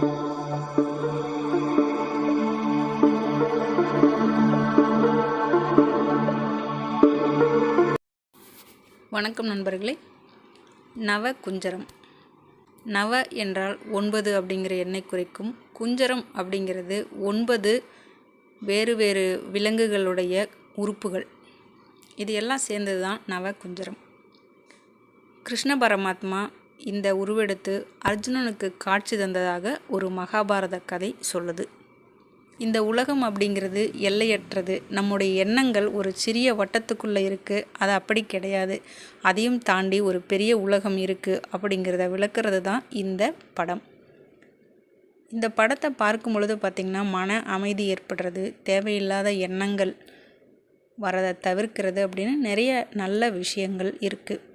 வணக்கம் நண்பர்களே. நவ குஞ்சரம். நவ என்றால் ஒன்பது அப்படிங்கிற எண்ணை குறைக்கும். குஞ்சரம் அப்படிங்கிறது ஒன்பது வேறு வேறு விலங்குகளுடைய உறுப்புகள். இது எல்லாம் சேர்ந்தது தான் நவ குஞ்சரம். கிருஷ்ண பரமாத்மா இந்த உருவெடுத்து அர்ஜுனனுக்கு காட்சி தந்ததாக ஒரு மகாபாரத கதை சொல்லுது. இந்த உலகம் அப்படிங்கிறது எல்லையற்றது. நம்முடைய எண்ணங்கள் ஒரு சிறிய வட்டத்துக்குள்ளே இருக்குது அது அப்படி கிடையாது. அதையும் தாண்டி ஒரு பெரிய உலகம் இருக்குது அப்படிங்கிறத விளக்குறது தான் இந்த படம். இந்த படத்தை பார்க்கும் பொழுது பார்த்திங்கன்னா மன அமைதி ஏற்படுறது தேவையில்லாத எண்ணங்கள் வரதை தவிர்க்கிறது அப்படின்னு நிறைய நல்ல விஷயங்கள் இருக்குது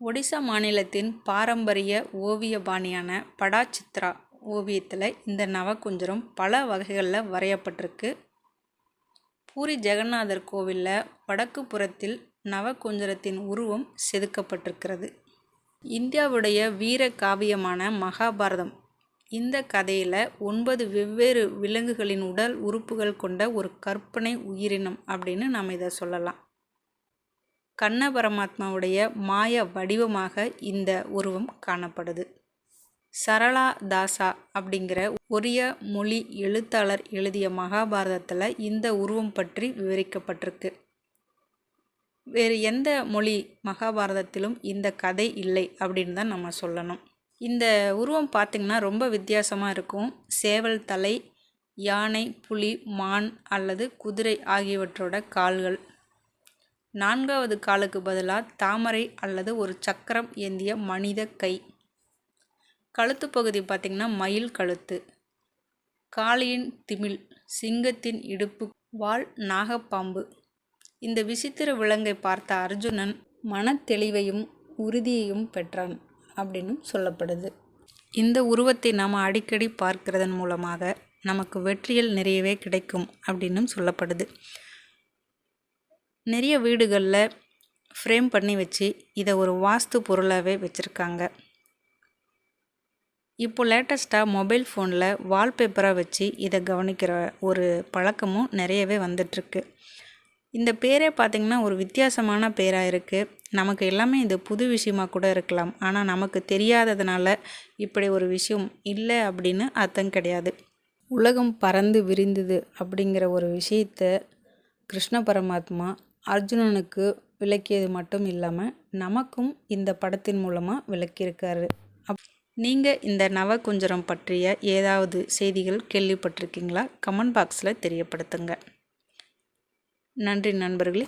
ஒடிசா மாநிலத்தின் பாரம்பரிய ஓவிய பாணியான படாச்சித்ரா ஓவியத்தில் இந்த நவகுஞ்சரம் பல வகைகளில் வரையப்பட்டிருக்கு. பூரி ஜெகநாதர் கோவிலில் வடக்கு புறத்தில் நவகுஞ்சரத்தின் உருவம் செதுக்கப்பட்டிருக்கிறது. இந்தியாவுடைய வீர காவியமான மகாபாரதம். இந்த கதையில் ஒன்பது வெவ்வேறு விலங்குகளின் உடல் உறுப்புகள் கொண்ட ஒரு கற்பனை உயிரினம் அப்படின்னு நாம் இதை சொல்லலாம். கண்ண பரமாத்மாவுடைய மாய வடிவமாக இந்த உருவம் காணப்படுது. சரளா தாசா அப்படிங்கிற ஒரிய மொழி எழுத்தாளர் எழுதிய மகாபாரதத்தில் இந்த உருவம் பற்றி விவரிக்கப்பட்டிருக்கு. வேறு எந்த மொழி மகாபாரதத்திலும் இந்த கதை இல்லை அப்படின்னு தான் நம்ம சொல்லணும். இந்த உருவம் பார்த்திங்கன்னா ரொம்ப வித்தியாசமாக இருக்கும். சேவல் தலை யானை புலி மான் அல்லது குதிரை ஆகியவற்றோட கால்கள் நான்காவது காலுக்கு பதிலாக தாமரை அல்லது ஒரு சக்கரம் ஏந்திய மனித கை. கழுத்து பகுதி பார்த்திங்கன்னா மயில் கழுத்து. காளியின் திமில் சிங்கத்தின் இடுப்பு வால் நாகப்பாம்பு. இந்த விசித்திர விலங்கை பார்த்த அர்ஜுனன் மன தெளிவையும் உறுதியையும் பெற்றான் அப்படின்னு சொல்லப்படுது. இந்த உருவத்தை நாம் அடிக்கடி பார்க்கிறதன் மூலமாக நமக்கு வெற்றிகள் நிறையவே கிடைக்கும் அப்படின்னும் சொல்லப்படுது. நிறைய வீடுகளில் ஃப்ரேம் பண்ணி வச்சு இதை ஒரு வாஸ்து பொருளாகவே வச்சுருக்காங்க. இப்போ லேட்டஸ்ட்டாக மொபைல் ஃபோனில் வால்பேப்பராக வச்சு இதை கவனிக்கிற ஒரு பழக்கமும் நிறையவே வந்துட்டுருக்கு. இந்த பேரே பார்த்திங்கன்னா ஒரு வித்தியாசமான பேராக இருக்குது நமக்கு எல்லாமே இது புது விஷயமா கூட இருக்கலாம். ஆனால் நமக்கு தெரியாததுனால இப்படி ஒரு விஷயம் இல்லை அப்படின்னு அர்த்தம் கிடையாது. உலகம் பறந்து விரிந்தது அப்படிங்கிற ஒரு விஷயத்த கிருஷ்ண பரமாத்மா அர்ஜுனனுக்கு விளக்கியது மட்டும் இல்லாமல் நமக்கும் இந்த படத்தின் மூலமாக விளக்கியிருக்காரு. அப் நீங்கள் இந்த நவகுஞ்சரம் பற்றிய ஏதாவது செய்திகள் கேள்விப்பட்டிருக்கீங்களா? கமெண்ட் பாக்ஸில் தெரியப்படுத்துங்க. நன்றி நண்பர்களே.